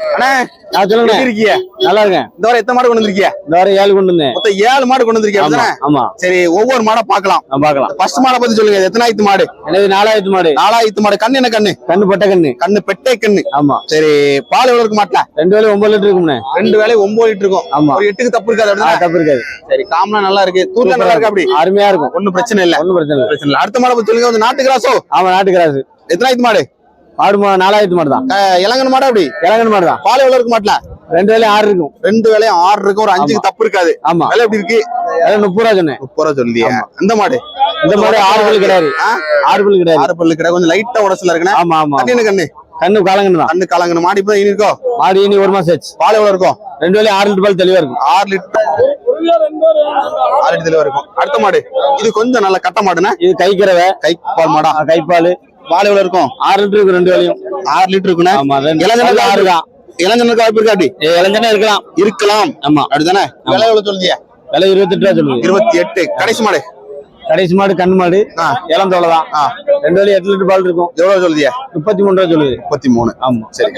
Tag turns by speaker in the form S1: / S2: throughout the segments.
S1: அண்ணா
S2: நான் சொல்லுங்க
S1: இருக்கீங்க
S2: நல்லா இருக்கேன்
S1: இந்த எத்தனை மாடு கொண்டு வந்திருக்கீங்க
S2: இந்த வாரம் ஏழு கொண்டு வந்தேன்.
S1: மொத்தம் ஏழு மாடு கொண்டு வந்திருக்கீங்க
S2: ஆமா
S1: சரி ஒவ்வொரு மாடை பார்க்கலாம்.
S2: நான் பார்க்கலாம்.
S1: ஃபர்ஸ்ட் மாடை பத்தி சொல்லுங்க இது எத்தனாயிரத்து மாடு?
S2: எனக்கு நாலாயிரத்து மாடு.
S1: நாலாயிரத்து மாடு. கண்ணு என்ன கண்ணு?
S2: கண்ணு பட்ட கண்ணு.
S1: கண்ணு பெட்டை கண்ணு.
S2: ஆமா.
S1: சரி பால் எவ்வளவு இருக்கு மாட்டல?
S2: ரெண்டு வேலை ஒன்பது லிட்டர் இருக்கும்ண்ணே.
S1: ரெண்டு வேலை ஒன்பது லிட்டர் இருக்கும்.
S2: ஆமா.
S1: ஒரு எட்டுக்கு தப்பு இருக்காது
S2: தப்பு இருக்காது.
S1: சரி காமனா நல்லா இருக்கு. தூர்ல நல்லா இருக்கு அப்படி?
S2: அருமையா இருக்கும்.
S1: ஒண்ணும் பிரச்சனை இல்ல.
S2: ஒண்ணும் பிரச்சனை இல்லை.
S1: பிரச்சனை இல்ல. அடுத்த மாடை பத்தி சொல்லுங்க நாட்டு கிராசோ
S2: ஆமா நாட்டு கிராசு
S1: எத்தனாயிரத்து மாடு?
S2: மாடு மா- நாலாயிரத்து மாடு தான்.
S1: இளங்கன் மாடு அப்படி?
S2: இளங்கன் மாடு தான்.
S1: பால் எவ்வளவு இருக்கு மாட்டல
S2: ரெண்டு வேலையும் ஆறு இருக்கும்.
S1: ரெண்டு வேலையும் ஆறு இருக்கு ஒரு அஞ்சுக்கு தப்பு இருக்காது.
S2: ஆமா.
S1: விலை எப்படி இருக்கு?
S2: அதான் முப்பது ரூபா சொன்னேன்.
S1: முப்பது ரூபா சொல்லியே. இந்த மாடு?
S2: இந்த மாடு ஆறு பல்லு கிடையாது? ஆறு பல்லு கிடையாது.
S1: ஆறு பல்லு கிடையாது. கொஞ்சம் லைட்டா உடச்சல இருக்குண்ணே.
S2: ஆமா ஆமா
S1: கண்ணு கண்ணு?
S2: கண்ணு காலங்கன்னு தான்.
S1: கண்ணு கலங்கணும் மாடி இப்ப இனி இருக்கோ
S2: மாடு இனி ஒரு மாசம் ஆச்சு.
S1: பால் எவ்வளவு இருக்கும்?
S2: ரெண்டு வேலையும் ஆறு லிட்டர் பால் தெளிவா இருக்கும்.
S1: ஆறு லிட்டர். ஆறு லிட்டர் இருக்கும். அடுத்த மாடு. இது கொஞ்சம் நல்ல கட்ட மாடுண்ணே.
S2: இது கைக்கிறவை
S1: கை பால் மாடா
S2: கைப்பால்.
S1: பால் எவ்வளவு இருக்கும்?
S2: ஆறு லிட்டர் இருக்கும் ரெண்டு வேலையும்
S1: ஆறு லிட்டர் இருக்குண்ணே?
S2: ஆமா ரெண்டு.
S1: இளஞ்சனுக்கு
S2: ஆறு தான்
S1: இளஞ்சனுக்கு வாய்ப்பு இருக்கா அப்படி
S2: இளஞ்சனே இருக்கலாம்.
S1: இருக்கலாம்.
S2: ஆமா.
S1: அப்படிதானே விலை எவ்வளவு சொல்லிய
S2: விலை இருபத்தெட்டு ரூபா சொல்லுது.
S1: இருபத்தி எட்டு கடைசி மாடு?
S2: கடைசி மாடு கண்ணு மாடு.
S1: ஆ.
S2: இளம் தோலை தான்.
S1: ஆ.
S2: ரெண்டு வேலையும் எட்டு லிட்டர் பால் இருக்கும்.
S1: எவ்வளவு சொல்லிய
S2: முப்பத்தி மூணு ரூபா சொல்லுது.
S1: முப்பத்தி மூணு.
S2: ஆமா.
S1: சரி.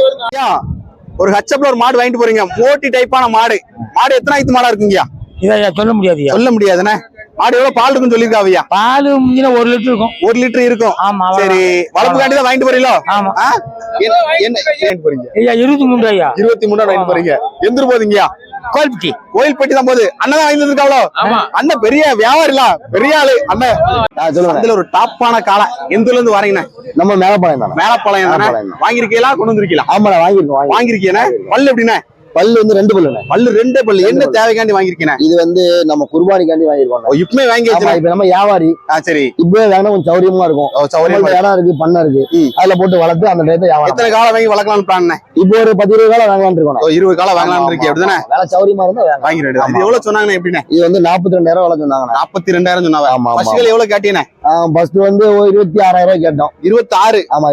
S1: ஒரு ஹச்சப்ல ஒரு மாடு வாங்கிட்டு போறீங்க. மோட்டி டைப்பான மாடு. மாடு எத்தனை ஆயிரத்து மாடா இருக்குங்கய்யா?
S3: இதை சொல்ல முடியாதுயா
S1: சொல்ல முடியாதுண்ணே. மாடு எவ்வளவு பால் இருக்குன்னு சொல்லியிருக்காவையா
S3: பால் முந்தின ஒரு லிட்டர் இருக்கும்.
S1: ஒரு லிட்டர் இருக்கும்.
S3: ஆமா
S1: சரி வளர்ப்பு காண்டி தான் வாங்கிட்டு போறீங்களோ?
S3: ஆமா?
S1: என்ன என்ன வாங்கிட்டு போறீங்க?
S3: ஐயா இருபத்தி மூணு ஐயா
S1: இருபத்தி மூணு வாங்கிட்டு போறீங்க. எந்திர போதீங்கயா
S3: கோல்பிட்டி
S1: கோயில் பெட்டி தான் போகுது. அண்ணன் தான் வாங்கி வந்திருக்காவளோ அண்ணன் பெரிய வியாபாரில பெரிய ஆளு. அண்ணன்.
S2: சொல்லுங்க.
S1: அதுல ஒரு டாப்பான காலை எந்தூர்ல இருந்து வரீங்கண்ணே.
S2: நம்ம மேலப்பாளையம் தானே?
S1: மேலப்பாளையம் தானே. வாங்கிருக்கீங்களா கொண்டு வந்திருக்கீங்களா?
S2: ஆமாடா வாங்கிருக்கோம் வாங்கி
S1: வாங்கிருக்கீங்க பல்லு எப்படிண்ணே?
S2: பல்லு வந்து ரெண்டு பல்லுண்ணே.
S1: பல்லு ரெண்டே பல்லு. என்ன தேவைக்காண்டி வாங்கிருக்கீங்க
S2: இது வந்து நம்ம குர்பானிக்காண்டி வாங்கிருக்கோம்
S1: இப்பமே வாங்கி
S2: இப்ப நம்ம வியாபாரி.
S1: சரி.
S2: இப்பவே வேணா கொஞ்சம் சௌரியமா இருக்கும். நம்மள்ட்ட இடம் இருக்கு பண்ண இருக்கு. அதுல போட்டு வளர்த்து அந்த டயத்தை வியாபாரம்
S1: எத்தனை காலம் வாங்கி வளர்க்கலாம்னு பிளான்
S2: இப்போ ஒரு பத்து இருபது காலம் வாங்கலாம்னு இருக்கோம்
S1: இருபது காலம் வாங்கலாம்னு இருக்கே அப்படிதானே?
S2: வேலை சௌரியமா இருந்தா வேணாம்.
S1: வாங்கிடு
S2: ஆமா.
S1: இது எவ்வளவு சொன்னாங்க எப்படிண்ணே?
S2: இது வந்து நாற்பத்தி ரெண்டாயிரம் விலை சொன்னாங்க
S1: நாற்பத்தி ரெண்டாயிரம் சொன்னாங்க
S2: ஆமா
S1: எவ்வளவு கேட்டீங்க
S2: ஃபர்ஸ்ட் வந்து இருபத்தி ஆறாயிரம் ரூபாய் கேட்டோம்.
S1: இருபத்தி ஆறு
S2: ஆமா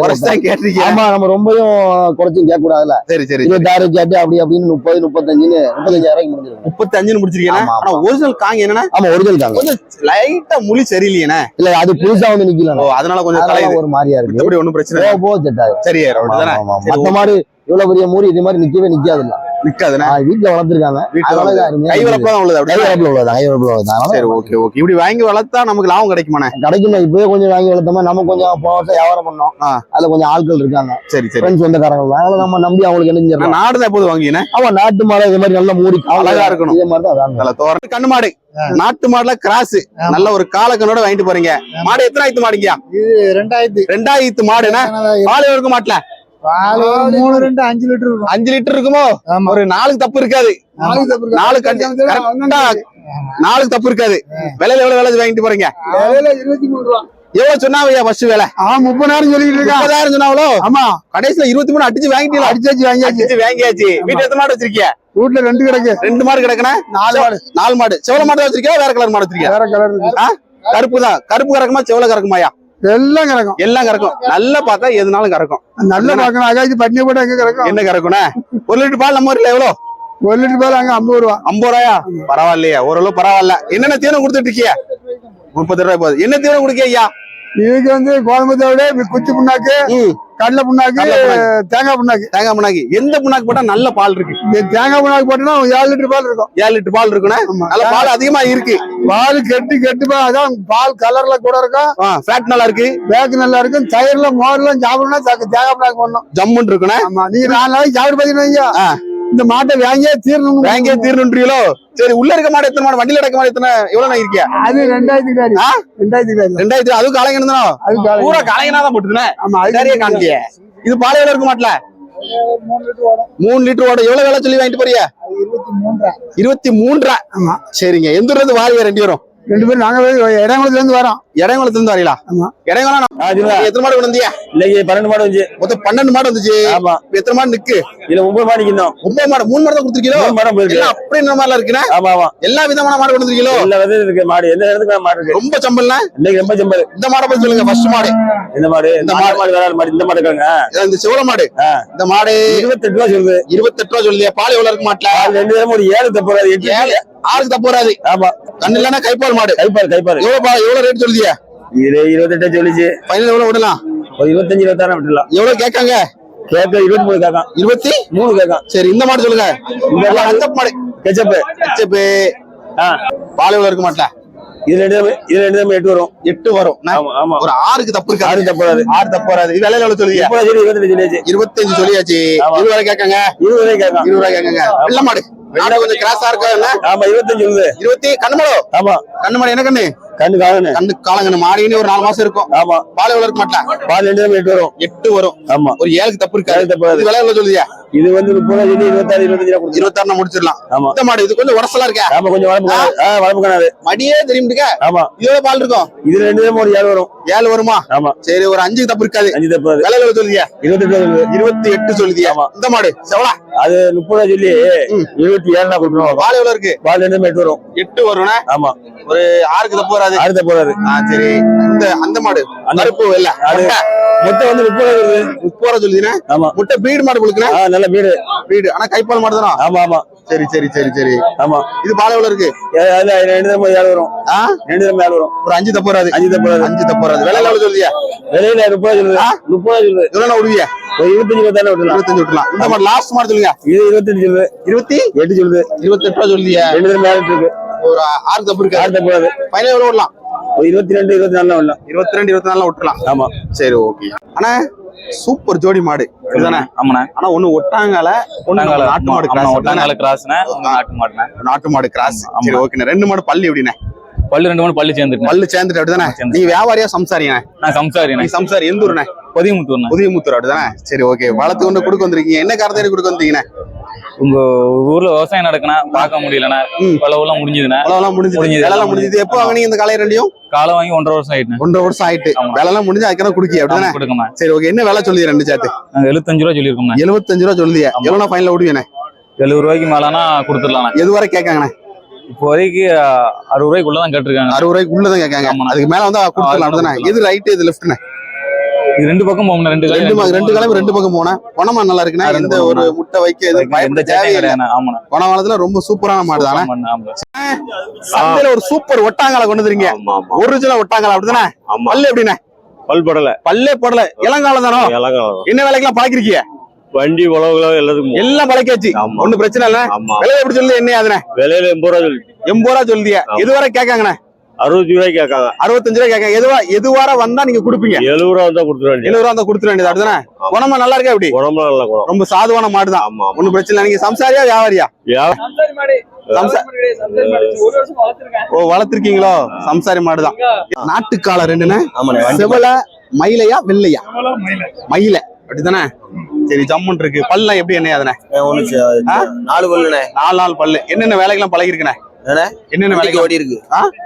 S1: கேட்டிருக்கீங்க.
S2: ஆமா நம்ம ரொம்பவும் குறைச்சும் கேட்க கூடாதுல்ல
S1: சரி சரி.
S2: இருபத்தாறு கேட்டு அப்படி அப்படின்னு முப்பது முப்பத்தஞ்சுன்னு முப்பத்தஞ்சாயிரம் ரூபாய்க்கு முடிஞ்சிருக்கும்.
S1: முப்பத்தி அஞ்சுன்னு முடிச்சிருக்கீங்க ஆனா ஒரிஜினல் காங்க என்னன்னா
S2: ஆமா ஒரிஜினல் தாங்க
S1: கொஞ்சம் லைட்டா முழி சரியில்லையே
S2: இல்ல அது புதுசா வந்து நிக்கல
S1: அதனால கொஞ்சம் கலையுது.
S2: ஒரு மாதிரியா இருக்கு.
S1: மத்தபடி ஒண்ணும் பிரச்சனை
S2: போக செட் ஆகும்
S1: சரி அப்படிதானே?
S2: ஆமா, ஆமா.
S1: சரி,
S2: மத்த மாதிரி இவ்வளவு பெரிய மூறி இது மாதிரி நிக்கவே நிக்காதுல்ல.
S1: நிக்காதுண்ணே.
S2: வீட்டுல வளர்த்திருக்காங்க.
S1: வீட்டுல
S2: அதனால
S1: வந்து
S2: இது அருமையா
S1: கை
S2: இருக்குது.
S1: வளர்ப்பு தான் உள்ளது
S2: கை
S1: அப்படிதானே
S2: வரப்புல உள்ளதா கை வரப்புல உள்ளதா. அதனால
S1: சரி ஓகே ஓகே. இப்படி வாங்கி வளர்த்தா நமக்கு லாபம் கிடைக்குமாண்ணே?
S2: கிடைக்கும் இப்பவே கொஞ்சம் வாங்கி வளர்த்தோமா நம்ம கொஞ்சம் போன வருஷம் வியாபாரம் பண்ணோம். அதுல கொஞ்சம் ஆட்கள் இருக்காங்க.
S1: சரி சரி.
S2: ஃப்ரெண்ட்ஸ் சொந்தக்காரங்க. அதனால நம்ம நம்பி அவங்களுக்கு என்ன
S1: நாடு தான் எப்போது வாங்கினேன்
S2: ஆமா நாட்டு மாடு இது மாதிரி நல்ல மூடி
S1: அழகா இருக்கணும்.
S2: இதே மாதிரி தான்
S1: நல்ல தோரண கண்ணு மாடு. நாட்டு மாடுல கிராஸ் நல்ல ஒரு காலக்கனோட வாங்கிட்டு போறீங்க. மாடு எத்தனை ஆயிரத்து மாடுங்கயா
S4: ரெண்டாயிரத்தி
S1: ரெண்டாயிரத்து மாடுனா பால் இருக்க மாட்டல?
S4: மூணு ரெண்டு அஞ்சு லிட்டர் இருக்கும்.
S1: அஞ்சு லிட்டர் இருக்குமோ. ஒரு நாளுக்கு தப்பு இருக்காது.
S4: இருக்கு.
S1: நாலு நாளுக்கு தப்பு இருக்காது. விலையில எவ்வளவு விலை வாங்கிட்டு போறீங்க?
S4: இருபத்தி மூணு ரூபா.
S1: எவ்வளவு சொன்னாவையா ஃபர்ஸ்ட் விலை?
S4: அவன் முப்பதாயிரம் சொல்லிட்டு இருக்கான்
S1: முப்பதாயிரம் சொன்னாவளோ?
S4: ஆமா.
S1: கடைசியில இருபத்தி மூணு அடிச்சு வாங்கிட்டீங்களா?
S4: அடிச்சாச்சு வாங்கியாச்சு.
S1: வாங்கியாச்சு. வீட்டு எத்தனை மாடு வச்சிருக்கிய?
S4: வீட்டுல ரெண்டு கிடக்கு.
S1: ரெண்டு மாடு கிடக்குனா?
S4: நாலு மாடு.
S1: நாலு மாடு. செவல மாடு வச்சிருக்கியா? வேற கலர் மாடு வச்சிருக்கியா?
S4: வேற கலர் இருக்கு
S1: கருப்பு தான். கருப்பு கறக்குமா? செவல கறக்குமாயா
S4: எல்லாம் கிடக்கும்
S1: எல்லாம் கறக்கும். நல்லா பார்த்தா எதுனாலும் கறக்கும்.
S4: நல்ல பார்க்கணும் அகாச்சி பட்னி போட்டு எங்க கிடக்கும்
S1: என்ன கறக்கும்னா ஒரு லிட்டர் பால் நம்ம ஊர்ல எவ்வளவு
S4: ஒரு லிட்டர் பால் அங்க ஐம்பது ரூபா.
S1: ஐம்பது ரூபாயா? பரவாயில்லையா. ஓரளவு பரவாயில்ல. என்னென்ன தீவனம் கொடுத்துட்டு இருக்கிய? முப்பது ரூபாய் போகுது. என்ன தீவனம் கொடுக்க ஐயா?
S4: இதுக்கு வந்து கோயம்புத்தூரை குச்சி புண்ணாக்கு. கடலை புண்ணாக்கு. தேங்காய் புண்ணாக்கு.
S1: தேங்காய் புண்ணாக்கு. எந்த புண்ணாக்கு போட்டா நல்ல பால் இருக்கு?
S4: தேங்காய் புண்ணாக்கு போட்டோம்னா ஏழு லிட்டர் பால் இருக்கும்.
S1: ஏழு லிட்டர் பால் இருக்குன்னா. நல்ல பால் அதிகமா இருக்கு.
S4: பால் கெட்டு கெட்டு அதான் பால் கலர்ல கூட இருக்கும்.
S1: ஃபேட் நல்லா இருக்கு.
S4: பேக்கு நல்லா இருக்கும். தயிர்ல மோர்லாம் சாப்பிடணும்னா தக்க- தேங்காய் புண்ணாக்கு போடணும்.
S1: ஜம்முன்னு இருக்குண்ணே?
S4: ஆமா. நீங்க நாலு நாளைக்கு சாப்பிட்டு பாத்தீங்கன்னா. இந்த மாட்டை வாங்கியே தீரணும்
S1: வாங்கியே தீரணுன்றீங்களோ? சரி உள்ள இருக்க மாடு எத்தனை மாடு? வண்டியில அடக்க மாடு எத்தனை? எவ்வளவு இருக்கியா?
S4: அது ரெண்டாயிரத்தி? ரெண்டாயிரத்தி
S1: ரெண்டாயிரத்தி அதுவும் கலைஞன் தானோ
S4: அது
S1: பூரா கலைஞனா தான் போட்டுதுனே?
S4: ஆமா அது
S1: சரியா காமிக்கலையே இது பால் எவ்வளவு இருக்க மாட்டல?
S4: மூணு லிட்டர்
S1: ஓட எவ்வளவு வேலை சொல்லி வாங்கிட்டு போறியா?
S4: அது இருபத்தி மூன்றா.
S1: இருபத்தி மூன்றரை
S4: ஆமா.
S1: சரிங்க. எந்த வாரியா ரெண்டு பேரும்?
S4: ரெண்டு பேரும் நாங்க இடங்குளத்துல இருந்து வரோம்.
S1: இடையங்குளத்துல இருந்து வரீங்களா?
S4: ஆமா.
S1: இடையங்குளம் எத்தனை மாடு கொண்டு வந்தியா?
S2: இன்னைக்கு பன்னெண்டு மாடு வந்துச்சு.
S1: மொத்தம் பன்னெண்டு மாடு வந்துச்சு.
S2: ஆமா.
S1: இப்ப எத்தனை மாடு நிக்கு?
S2: இதுல ஒன்பது மாடு இன்னும்
S1: ஒன்பது மாடு மூணு மாடு தான் கொடுத்துருக்கீங்களோ?
S2: மாடம் போயிருக்கு.
S1: அப்படி இந்த மாதிரிலாம் இருக்குண்ணே?
S2: ஆமா ஆமா.
S1: எல்லா விதமான மாடு கொண்டு வந்திருக்கீங்களோ?
S2: எல்லா விதம் இருக்கு மாடு. எந்த இடத்துக்கு மாடு இருக்கு.
S1: ரொம்ப சம்பல்னா
S2: இன்னைக்கு ரொம்ப செம்பது
S1: இந்த மாடை பத்தி சொல்லுங்க ஃபர்ஸ்ட் மாடு.
S2: இந்த மாடு
S1: இந்த
S2: மாடு. மாடு வேற மாடு இந்த மாடு இருக்காங்க.
S1: இந்த சிவல மாடு. இந்த மாடு
S2: இருபத்தெட்டு ரூபா சொல்லுது.
S1: இருபத்தெட்டு ரூபா சொல்லியா பால் எவ்வளவு இருக்கு மாட்டுல?
S2: ரெண்டு பேரும் ஒரு ஏழு தப்பு
S1: ஏழு. ஆறுக்கு தப்பு வராது.
S2: ஆமா.
S1: கண்ணு இல்லைன்னா கைப்பால் மாடு.
S2: கைப்பாரு கைப்பாரு
S1: எவ்வளவு பா- எவ்வளவு ரேட் சொல்லுதியா?
S2: இது இருபத்தெட்டு சொல்லிச்சு.
S1: ஃபைனல் எவ்வளவு விடலாம்?
S2: ஒரு இருபத்தஞ்சு இருபத்தாயிரம் விட்டுலாம்
S1: எவ்வளவு கேட்காங்க?
S2: கேட்க இருபத்தி மூணு கேட்கான்.
S1: இருபத்தி?
S2: மூணு கேட்கான்.
S1: சரி இந்த மாடு சொல்லுங்க. இந்த மாடு. ஹச்சப் மாடு.
S2: கெச்சப்பு.
S1: ஹச்சப்பு
S2: ஆ.
S1: பால் எவ்வளவு இருக்க மாட்டல
S2: இது ரெண்டு தான் இது ரெண்டு எட்டு வரும்.
S1: எட்டு வரும்.
S2: ஆமா
S1: ஒரு ஆறுக்கு தப்பு இருக்கு
S2: ஆறு தப்பு வராது.
S1: ஆறு தப்பு வராது. இது விலையில எவ்வளவு சொல்லுவீங்க
S2: முப்பது சொல்லி இருபத்தி சொல்லியாச்சு.
S1: இருபத்தஞ்சு சொல்லியாச்சு. இருபது ரூபாய் கேட்காங்க?
S2: இருபது ரூபாய் கேட்கான்.
S1: இருபது ரூபாய் கேட்காங்க. வெள்ள மாடு. நாடு கொஞ்சம் கிராஸா இருக்கா
S2: ஆமா இருபத்தஞ்சு சொல்லுது
S1: இருபத்தி கண்ணுமடோ
S2: ஆமா.
S1: கண்ணு மாடு என்ன கண்ணு?
S2: கண்ணு காலனு
S1: கண்ணு காலங்கண்ணு ஒரு நாலு மாசம் இருக்கும்.
S2: ஆமா.
S1: பால் எவ்வளவு இருக்க
S2: பால் ரெண்டு எட்டு வரும்.
S1: எட்டு வரும்.
S2: ஆமா.
S1: ஒரு ஏழுக்கு தப்பு இருக்காது.
S2: தப்பு
S1: விலை எவ்வளவு சொல்லுதியா?
S2: இது வந்து முப்பது சொல்லி இருபத்தாறு இருபத்தஞ்சு ரூபா கொடுத்துரும்
S1: இருபத்தாறு முடிச்சிடலாம்.
S2: ஆமா.
S1: இந்த மாடு இது கொஞ்சம் உரசலா இருக்கா.
S2: ஆமா கொஞ்சம் வளர்ப்பு வளர்ப்பு காணாது.
S1: மடியே தெரியுமிட்டுக்க.
S2: ஆமா.
S1: இதோட பால் இருக்கும்.
S2: இது ரெண்டு தான் ஒரு ஏழு வரும்.
S1: ஏழு வருமா?
S2: ஆமா.
S1: சரி ஒரு அஞ்சுக்கு தப்பு இருக்காது.
S2: அஞ்சு தப்பு.
S1: விலை எவ்வளவு சொல்லுதியா?
S2: ரூபா சொல்லுது.
S1: இருபத்தி எட்டு சொல்லுதியா.
S2: ஆமா.
S1: இந்த மாடு செவலா?
S2: அது முப்பது சொல்லி. இருபத்தி ஏழுனா கொடுக்கணும்.
S1: பால் எவ்வளவு இருக்கு?
S2: பால் ரெண்டு எட்டு வரும்.
S1: எட்டு வரும்னா?
S2: ஆமா.
S1: ஒரு ஆறுக்கு தப்பு வராது.
S2: ஆறு தப்பு வராது.
S1: சரி. இந்த அந்த மாடு
S2: அந்த-
S1: கருப்பு வெள்ள.
S2: அது- மொத்தம் வந்து முப்பது
S1: முப்பது ரூபா சொல்லுதுன்னா?
S2: ஆமா.
S1: முட்டை பீடு மாடு கொடுக்குறேன்.
S2: ஆ நல்ல வீடு.
S1: வீடு. ஆனா கைப்பால் மாடு தானா
S2: ஆமா ஆமா.
S1: சரி சரி சரி சரி.
S2: ஆமா.
S1: இது பால் எவ்வளவு இருக்கு?
S2: ரெண்டு தான் ஏழு வரும்.
S1: ஆ?
S2: ரெண்டு ஏழு வரும்.
S1: ஒரு அஞ்சு தப்பு வராது.
S2: அஞ்சு தப்பு வராது.
S1: அஞ்சு தப்பு வராது. விலை எவ்வளவு சொல்லுதியா
S2: விலையில முப்பது சொல்லுது? முப்பது சொல்லுது.
S1: எவ்வளவு விடுவியா?
S2: ஒரு இருபத்தஞ்சு இருபத்தாறு விட்டுலாம்
S1: இருபத்தஞ்சு விட்டுலாம் இந்த மாடு லாஸ்ட் மாடு சொல்லுங்க.
S2: இது இருபத்தஞ்சு சொல்லுது.
S1: இருபத்தி?
S2: எட்டு சொல்லுது.
S1: இருபத்தி எட்டு ரூபா சொல்லுதியா
S2: ரெண்டு தான் மேல இருக்கு
S1: ஒரு ஆறு தப்பு இருக்கு.
S2: ஆறு தப்பு வராது.
S1: ஃபைனல் எவ்வளவு விடலாம்?
S2: இருபத்தி ரெண்டு இருபத்தி நாலு வரலாம்
S1: இருபத்தி ரெண்டு இருபத்தி நாலுல விட்டுலாம்
S2: ஆமா.
S1: சரி ஓகே. ஆனா சூப்பர் ஜோடி மாடு. இதுதானே?
S5: ஆமாண்ணே.
S1: ஆனா ஒண்ணு ஒட்டாங்கால ஒண்ணு நாட்டு மாடு கிராஸ்
S5: ஒட்டாங்கால ஒண்ணு நாட்டு மாடுண்ணே.
S1: நாட்டு மாடு கிராஸ். சரி ஓகேண்ணே ரெண்டு மாடு பள்ளி எப்படிண்ணே?
S5: பல்லு ரெண்டு மூணு பல்லு சேர்ந்துருக்கு
S1: பல்லு சேர்ந்துட்டு அப்படிதானே?
S5: சேர்ந்து.
S1: நீ வியாபாரியா சம்சாரியா?
S5: நான் சம்சாரிண்ணே.
S1: நீ சம்சாரி எந்த ஊருண்ணே?
S5: பொதியமுத்தூர்ண்ணே
S1: புதியமுத்தூர் அப்படிதானே? சரி ஓகே. வளர்த்து கொண்டு கொடுக்க வந்திருக்கீங்க. என்ன காரணத்தை கொடுக்க வந்தீங்கண்ணே?
S5: உங்க ஊர்ல விவசாயம் நடக்குண்ணே பார்க்க முடியலண்ணே.
S1: ம்.
S5: பலவெல்லாம் முடிஞ்சதுண்ணே.
S1: வேலைலாம் முடிஞ்சது.
S5: முடிஞ்சது.
S1: முடிஞ்சது. எப்போ வாங்கினீங்க இந்த காலை ரெண்டையும்?
S5: காலை வாங்கி ஒன்றரை வருஷம் ஆயிட்டுண்ணே.
S1: ஒன்றரை வருஷம் ஆயிட்டு. வேலைலாம் முடிஞ்சு அதுக்கெல்லாம் குடுக்கி அப்படிதானே?
S5: கொடுக்கணும்
S1: சரி ஓகே என்ன வேலை சொல்லுது ரெண்டு
S5: நாங்க எழுபத்தஞ்சு ரூபா சொல்லியிருக்கோம்ண்ணே.
S1: எழுபத்தஞ்சு ரூபா சொல்லுதியா
S5: ஆமா.
S1: எவ்வளோ ஃபைனல் விடுவீண்ணே
S5: எழுபது ரூபாய்க்கு மேலனா கொடுத்துடலாண்ணே
S1: எது வரை கேட்காங்கண்ணே?
S5: இப்போதைக்கு அறுபது ரூபாய்க்குள்ள தான் கேட்டிருக்காங்க.
S1: அறுபது ரூபாய்க்கு உள்ளதான் கேட்காங்க. அதுக்கு மேல வந்து கொடுத்துடலாம் எது ரைட்டு இது லெஃப்ட்ண்ணே
S5: இது ரெண்டு பக்கம் போகணும் ரெண்டு
S1: ரெண்டு ரெண்டு காலம் ரெண்டு பக்கம் போனேன். குணமா நல்லா எந்த
S5: பக்கம்
S1: ஒரு முட்டை வைக்க
S5: எந்த
S1: குணவாளத்துல ரொம்ப சூப்பரான மாடு தானே. சந்தையில ஒரு சூப்பர் ஒட்டாங்கால கொண்டு வந்துருங்க ஒரிஜினல் ஒட்டாங்கால அப்படிதானே? பல்லு எப்படிண்ணே?
S6: பல் படல.
S1: பல்லே போடல. இளங்காலம் தானோ? என்ன வேலைக்கெல்லாம் பழக்கிருக்கீங்க
S6: வண்டி உழவுல எல்லாத்துக்கும்
S1: எல்லாம் பழக்காச்சு. ஒண்ணும் பிரச்சனை இல்ல
S6: ஆமா.
S1: விலை எப்படி சொல்லுது? என்ன அதுனே
S6: விலையில எண்பது ரூபா சொல்லி
S1: எண்பது ரூபா சொல்லுதிய.
S6: ஆமா.
S1: எதுவரை கேட்காங்கண்ணே.
S6: அறுபத்தி ரூபாய்க்கு கேட்காங்க
S1: அறுபத்தஞ்சு ரூபாய் கேட்காங்க எதுவா எதுவார வந்தா நீங்க கொடுப்பீங்க?
S6: எழுபது ரூபா தான் கொடுத்துட வேண்டியது.
S1: எழுபது ரூபா தான் கொடுத்துட வேண்டியது. அப்படிதானே? குணமா நல்லா இருக்கா எப்படி?
S6: உடம்புல நல்ல குணம்.
S1: ரொம்ப சாதுவான மாடுதான்.
S6: ஆமா ஆமா.
S1: ஒண்ணும் பிரச்சனை இல்லை. நீங்க சம்சாரியா வியாபாரியா? ஓ வளர்த்திருக்கீங்களோ? சம்சாரி மாடுதான். நாட்டுக்கால ரெண்டுன்னு. செவல மயிலையா வெள்ளையா? மயில. அப்படிதானே? சரி ஜம்முன் இருக்கு. பல்லாம் எப்படி என்ன அதுனே?
S2: நாலு பல்லுண்ணே.
S1: நாலு நாள் பல்லு. என்னென்ன வேலைக்கெல்லாம் பழகிருக்கனே
S2: என்னண்ணே?
S1: என்னென்ன வேலைக்கு
S2: ஓடி இருக்கு?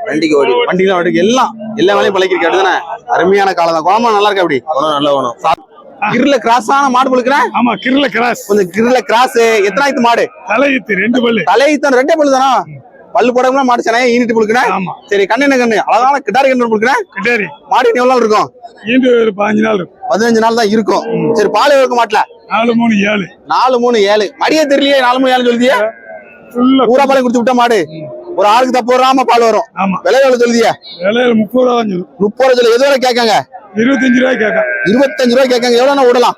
S2: வண்டிக்கு ஓடி.
S1: வண்டிலாம் ஓடி எல்லாம் எல்லா வேலையும் பழகிருக்கு அப்படிதானே? அருமையான காலம் தான். குழம்பு நல்லா இருக்கு அப்படி?
S2: நல்ல குணம்
S1: கிரில கிராஸான மாடு பழுக்கிறேன்.
S4: ஆமா கிருல கிராஸ்.
S1: கொஞ்சம் கிரில கிராஸ். எத்தனாயிரத்து மாடு?
S4: தலையீத்து ரெண்டு பல்லு.
S1: தலையத்தான் ரெண்டே பல்லு தானா? பல்லு போடணும்னா மாடு சென்னையா ஈனிட்டு புழுக்கிறேன்.
S4: ஆமா.
S1: சரி கண்ணு என்ன கண்ணு? அழகான கிட்டாரி கண்ணு புழுக்கிறேன்.
S4: கிட்டாரி
S1: மாடு எவ்வளவு நாள் இருக்கும்?
S4: ஈண்டு ஒரு பாஞ்சு நாள் இருக்கும்.
S1: பதினஞ்சு நாள் தான் இருக்கும். சரி பால் இருக்க மாட்டல?
S4: நாலு மூணு ஏழு.
S1: நாலு மூணு ஏழு. மடியே தெரியலையே நாலு மூணு ஏழு சொல்லியே பூரா பாலையும் குடிச்சு விட்ட மாடு. ஒரு ஆளுக்கு தப்பு வராம பால் வரும். விலை எவ்வளவு சொல்லியே
S4: விலையில முப்பது ரூபா
S1: முப்பது ரூபா சொல்லி. எது வரை கேட்காங்க?
S4: இருபத்தஞ்சு ரூபாய் கேட்கான்
S1: இருபத்தஞ்சு ரூபாய் கேட்காங்க. எவ்வளவு விடலாம்.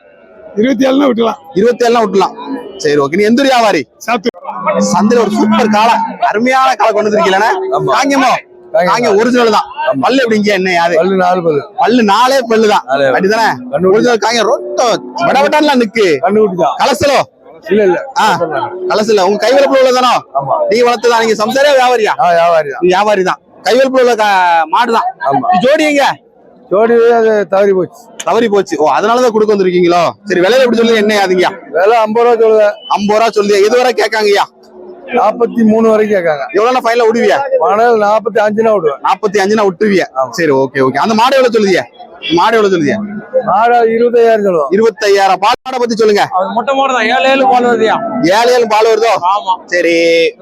S4: இருபத்தி ஏழுனா விட்டுலாம்.
S1: இருபத்தி ஏழுலாம் விட்டுலாம். சரி ஓகே. நீ எந்த வியாபாரி? சந்தையில ஒரு சூப்பர் காளை. அருமையான காளை கொண்டு வந்திருக்கீங்களே காங்கமோ காங்க ஒரிஜினல் தான். பல்லு எப்படிங்க என்ன யாரு?
S2: பல்லு நாலு பல்லு.
S1: பல்லு நாலே பல்லு. தான். அப்படிதானே ஒரிஜினல் காங்க ரொட்ட. வடவட்டான்ல நிக்கு. கலசலோ?
S2: இல்ல இல்ல.
S1: ஆ கலசல உங்க கைவலப்புல உள்ளதானோ? நீ வளர்த்ததா? நீங்க சம்சாரியா வியாபாரியா?
S2: வியாபாரி தான்.
S1: வியாபாரி தான். கைவலப்புல உள்ள மாடுதான். ஜோடி எங்க?
S2: ஜோடி அது தவறி போச்சு.
S1: தவறி போச்சு. ஓ அதனாலதான் கொடுக்க வந்திருக்கீங்களோ? சரி விலை எப்படி சொல்லி என்ன அதுங்கயா?
S2: விலை ஐம்பது ரூபா சொல்லுவேன்.
S1: ஐம்பது ரூபா சொல்லுது எது வரை கேட்காங்கய்யா?
S2: நாற்பத்தி மூணு வரைக்கும் கேட்காங்க.
S1: எவ்வளவு ஃபைனல விடுவியா
S2: மணல் நாற்பத்தி அஞ்சுனா விடுவேன்
S1: நாற்பத்தி அஞ்சுனா விட்டுருவியா? சரி ஓகே ஓகே அந்த மாடு எவ்வளவு சொல்லுதியா? மாடு எவ்வளவு சொல்லுதியா?
S2: மாடா இருபத்தையாயிரம் சொல்லுவோம்
S1: இருபத்தையாயிரம். பால் மாடை பத்தி சொல்லுங்க.
S3: அது மொட்டை மாடு தான். ஏழு ஏழு பால் வருதியா?
S1: ஏழு ஏழு பால் வருதோ?
S3: ஆமா.
S1: சரி.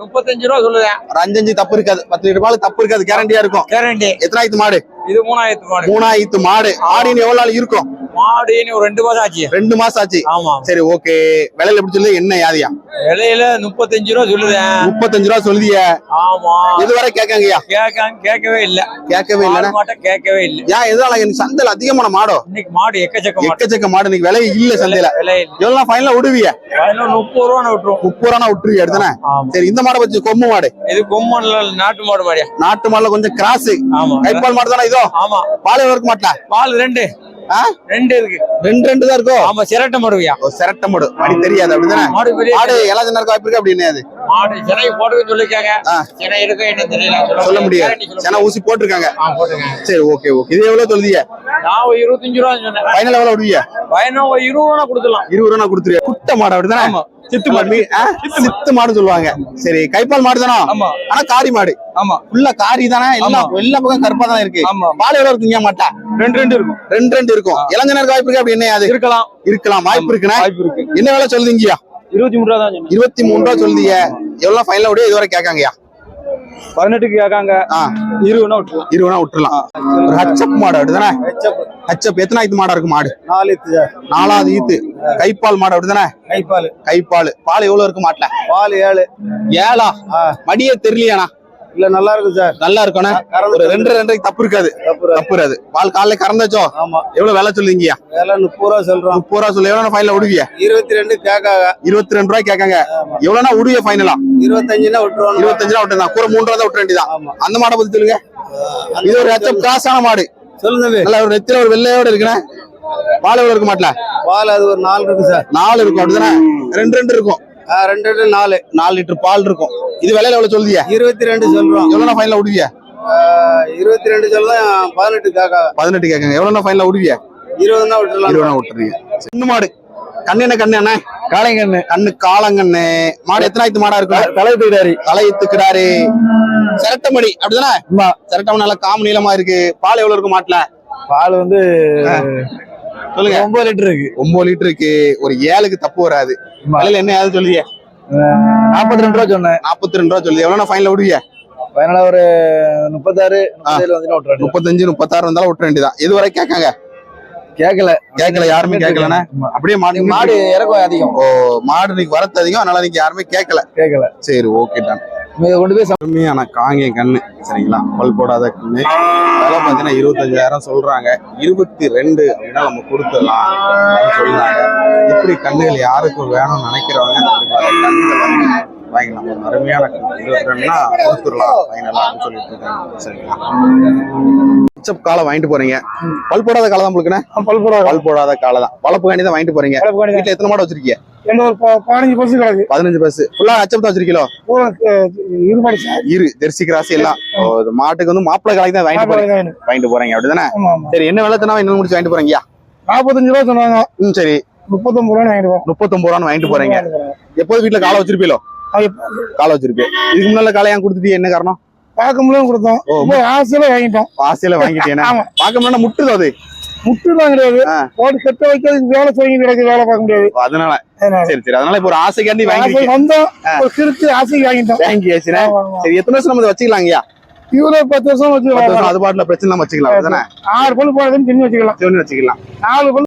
S3: முப்பத்தஞ்சு ரூபா சொல்லுதேன்
S1: ஒரு அஞ்சஞ்சு தப்பு இருக்காது. பத்து லிட்டர் பால் தப்பு இருக்காது. கேரண்டியா இருக்கும்.
S3: கேரண்டி
S1: எத்தனாயிரத்து மாடு?
S3: இது மூணாயிரத்து மாடு.
S1: மூணாயிரத்து மாடு. ஆடின்னு எவ்வளவு நாள் இருக்கும்?
S3: மாடு ஒரு ரெண்டு மாசம் ஆச்சு.
S1: ரெண்டு மாசம் ஆச்சு.
S3: ஆமா
S1: சரி ஓகே விலையில எப்படி சொல்லி என்ன யாதியா
S3: விலையில முப்பத்தஞ்சு ரூபா சொல்லுதேன்
S1: முப்பத்தஞ்சு ரூபா சொல்லுதிய.
S3: ஆமா.
S1: இதுவரை கேட்காங்கய்யா?
S3: கேட்க கேட்கவே இல்ல.
S1: கேட்கவே இல்லைன்னா
S3: மாட்ட கேட்கவே இல்ல.
S1: ஏன் எதனால எனக்கு சந்தையில அதிகமான மாடோ?
S3: இன்னைக்கு மாடு எக்கச்சக்க
S1: எக்கச்சக்க மாடு இன்னைக்கு விலை இல்ல சந்தையில.
S3: விலை இல்ல.
S1: எவ்வளவு ஃபைனலா விடுவிய?
S3: முப்பது ரூபா விட்டுருவோம்
S1: முப்பது ரூபா விட்டுருவிய எடுத்தானே சரி இந்த மாடை வச்சு கொம்பு மாடு.
S3: இது கொம்மன்ல நாட்டு மாடு மாடியா?
S1: நாட்டு மாடுல கொஞ்சம் கிராஸ்.
S3: ஆமா.
S1: கைப்பால் மாடு தானே இதோ?
S3: ஆமா.
S1: பால் இருக்க மாட்டா
S3: பால் ரெண்டு? ரெண்டு இருக்கு.
S1: ரெண்டு ரெண்டு தான் இருக்கும்
S3: ஆமா சிரட்டை மாடுவியா
S1: சிரட்ட மாடு. மணி தெரியாது அப்படிதானே?
S3: மாடு
S1: எல்லாம் சின்ன வாய்ப்பு இருக்கு? அப்படின்னு
S3: மாடு சினை போட்டு சொல்லிருக்காங்க. சினை இருக்கு என்ன தெரியல.
S1: சொல்ல முடியாது. ஏன்னா ஊசி போட்டிருக்காங்க. சரி ஓகே ஓகே. இது எவ்வளவு சொல்லுதிய
S3: நான் இருபத்தஞ்சு ரூபா சொன்னேன்.
S1: ஃபைனல் எவ்வளவு விடுவிய?
S3: பயணம் ஒரு இருபது ரூபா கொடுத்துடலாம்.
S1: இருபது ரூபா குடுத்துருவிய? குட்டை மாடு அப்படிதானே. சித்து மாடு? சித்து மாடு. சொல்லுவாங்க. சரி கைப்பால் மாடு தானே?
S3: ஆமா.
S1: ஆனா காரி மாடு.
S3: ஆமா.
S1: ஃபுல்லா காரி தானே? எல்லா எல்லா பக்கம் கருப்பா தானே இருக்கு.
S3: ஆமா.
S1: பால் எவ்வளவு இருக்குங்க மாட்டா?
S3: ரெண்டு ரெண்டு இருக்கும்.
S1: ரெண்டு ரெண்டு இருக்கும். இளைஞருக்கு வாய்ப்பு இருக்கு? அப்படி என்ன அது?
S3: இருக்கலாம்.
S1: இருக்கலாம். வாய்ப்பு இருக்குண்ணே?
S3: வாய்ப்பு இருக்கு.
S1: என்ன வேலை சொல்லுதீங்கய்யா
S3: இருபத்தி மூணு ரூபா தான்
S1: இருபத்தி மூணு ரூபா சொல்லுதீங்க எவ்வளவு ஃபைனல் விட இதுவரை கேட்காங்கய்யா.
S3: பதினெட்டுக்கு கேட்காங்க. இருபதுனா விட்டுருவோம்
S1: இருபதுனா விட்டுறலாம். ஒரு ஹச்சப் மாடு அப்படிதானே? ஹச்சப் எத்தனை ஆயிரத்து மாடா இருக்கு மாடு?
S2: நாலு
S1: நாலாவது ஈத்து. கைப்பால் மாடு அப்படிதானே?
S2: கைப்பால்.
S1: கைப்பால். பால் எவ்வளவு இருக்கு மாட்டுல?
S2: பால் ஏழு.
S1: ஏழா. மடியே தெரியலையாண்ணா?
S2: இல்ல நல்லா இருக்கு சார்.
S1: நல்லா இருக்கும்ண்ணே ஒரு ரெண்டு ரெண்டரைக்கு தப்பு இருக்காது. தப்பு இருக்காது. பால் காலைல கறந்தாச்சோ
S2: ஆமா.
S1: எவ்வளவு விலை சொல்லுவீங்கய்யா?
S2: வேலை முப்பது ரூபா சொல்றோம்.
S1: முப்பது ரூபா சொல்லு. எவ்வளவு ஃபைனல விடுவிய?
S2: இருபத்தி ரெண்டு கேக்காக
S1: இருபத்தி ரெண்டு ரூபாய் கேட்காங்க எவ்வளவுனா விடுவிய ஃபைனலா
S2: இருபத்தஞ்சுனா விட்டுருவோம்.
S1: இருபத்தஞ்சு ரூபா விட்டுருந்தா கூட மூணு ரூபா தான் விட்டுற வேண்டியதான் அந்த மாடை பத்தி சொல்லுங்க. இது ஒரு ஹச்சப் காசான மாடு.
S2: சொல்லு தம்பி.
S1: நல்ல ஒரு நெத்தில ஒரு வெள்ளையோட இருக்குண்ணே. பால் எவ்வளவு இருக்க மாட்டல?
S2: பால் அது ஒரு நாலு இருக்கு சார்.
S1: நாலு இருக்கும் அப்படிதானே? ரெண்டு ரெண்டு இருக்கும்.
S2: ரெண்டு ரெண்டு நாலு.
S1: நாலு லிட்டர் பால் இருக்கும். இது விலையில எவ்வளவு சொல்லுதிய?
S2: இருபத்தி ரெண்டு சொல்றோம்
S1: எவ்வளவு ஃபைனல விடுவிய
S2: இருபத்தி ரெண்டு சொல்றோம் பதினெட்டு கேக்காக
S1: பதினெட்டு கேட்காங்க எவ்வளவு ஃபைனல விடுவிய
S2: இருபதுனா விட்டுறலாம்.
S1: இருபது விட்டுறீங்க. சின்ன மாடு. கண்ணு என்ன கண்ணு அண்ணே?
S3: காளைங்கண்ணு.
S1: கண்ணு காலங்கண்ணு. மாடு எத்தனை ஆயிரத்து மாடா இருக்கும்
S3: தலைத்துக்கிட்டாரு
S1: தலையத்துக்கிறாரு சிரட்டமடி அப்படிதானே? சிரட்டமடி நல்லா காம நீளமா இருக்கு. பால் எவ்வளவு இருக்கும் மாட்டுல?
S3: பால் வந்து
S1: சொல்லுங்க.
S3: ஒன்பது லிட்டர் இருக்கு.
S1: ஒன்பது லிட்டர் இருக்கு ஒரு ஏழுக்கு தப்பு வராது. விலையில என்ன ஏதாவது சொல்லுவிய?
S3: நாற்பத்தி ரெண்டு ரூபா சொன்னேன்.
S1: நாற்பத்தி ரெண்டு ரூபா சொல்லுது எவ்வளவு ஃபைனல விடுவிய?
S3: பதினால ஒரு முப்பத்தாறு
S1: முப்பத்தஞ்சு முப்பத்தாறு வந்தாலும் விட்டுற வேண்டியதான் இதுவரை கேட்காங்க?
S3: கேட்கல.
S1: கேட்கல யாருமே கேட்கலண்ணே? அப்படியே மாடு
S3: மாடு இறக்கம் அதிகம்.
S1: ஓ மாடு இன்னைக்கு வரத்து அதிகம் அதனால நீங்க யாருமே கேட்கல.
S3: கேட்கல.
S1: சரி ஓகே டான்
S3: இதை கொண்டு போய்
S1: அருமையான காங்கேய கண்ணு சரிங்களா? பல் போடாத கண்ணு. விலை பார்த்தீங்கன்னா இருபத்தஞ்சாயிரம் சொல்றாங்க. இருபத்தி ரெண்டு அப்படின்னா நம்ம கொடுத்துடலாம் அப்படின்னு சொல்றாங்க. இப்படி கண்ணுகள் யாருக்கும் வேணும்னு நினைக்கிறவங்க கண்டிப்பாக வாங்கிக்கலாம். அருமையான கண்ணு. இருபத்தி ரெண்டுனா கொடுத்துடலாம். அப்படின்னு சொல்லிட்டு இருக்காங்க. சரிங்களா? மிச்சப் காலை வாங்கிட்டு போறீங்க. பல் போடாத காலை தான் உங்களுக்குண்ணே
S4: பல்புறா
S1: பல் போடாத. காலை தான். வளர்ப்பு காண்டி தான் வாங்கிட்டு போறீங்க. வீட்டுல எத்தனை மாடு வச்சிருக்கீங்க?
S4: என்ன பதினஞ்சு பஸ் கிடக்கு.
S1: பதினஞ்சு பஸ். ஃபுல்லா அச்சப் தான் வச்சிருக்கீங்களோ
S4: இருபாடு
S1: இரு ஜெர்சி கிராஸ் எல்லாம். மாட்டுக்கு வந்து மாப்பிள்ளை காலைக்கு தான் வாங்கிட்டு போறீங்க. வாங்கிட்டு போறீங்க அப்படிதானே? சரி என்ன விலை தானே என்ன முடிச்சு வாங்கிட்டு போறீங்க
S4: நாற்பத்தஞ்சு ரூபா சொன்னாங்க.
S1: ம் சரி.
S4: முப்பத்தொன்பது ரூபா
S1: முப்பத்தொன்பது ரூபான்னு வாங்கிட்டு போறீங்க. எப்போது வீட்டுல காலை வச்சிருப்பீங்களோ? காலை வச்சிருப்பேன் இதுக்கு முன்னால காலை ஏன் கொடுத்துட்டீங்க என்ன காரணம்?
S4: பார்க்க கொடுத்தோம். ரொம்ப ஆசையில வாங்கிட்டோம்.
S1: ஆசையில வாங்கிட்டேன். பார்க்க முடியாது முட்டுது அது?
S4: முட்டுலாம் கிடையாது. போட்டு கட்ட வைக்கிறது வேலை செய்ய கிடக்கு வேலை பார்க்க முடியாது.
S1: அதனால. சரி சரி. அதனால இப்போ ஒரு ஆசைக்காண்டி
S4: ஆசை
S1: வாங்கிருக்கீங்க.
S4: வந்தோம் ஒரு கிறுக்கு ஆசைக்கு வாங்கிட்டோம். ஆமா.
S1: சரி எத்தனை வருஷம் நம்ம வச்சுக்கலாங்கய்யா
S4: இவ்வளவு பத்து வருஷம்
S1: பத்து
S4: வச்சு
S1: வருஷம் அது பாட்டுல பிரச்சனை வச்சுக்கலாம்.
S4: ஆறு பல்லு போனதுன்னு தின்னு வச்சுக்கலாம்.
S1: சிவனி வச்சுக்கலாம்.
S4: நாலு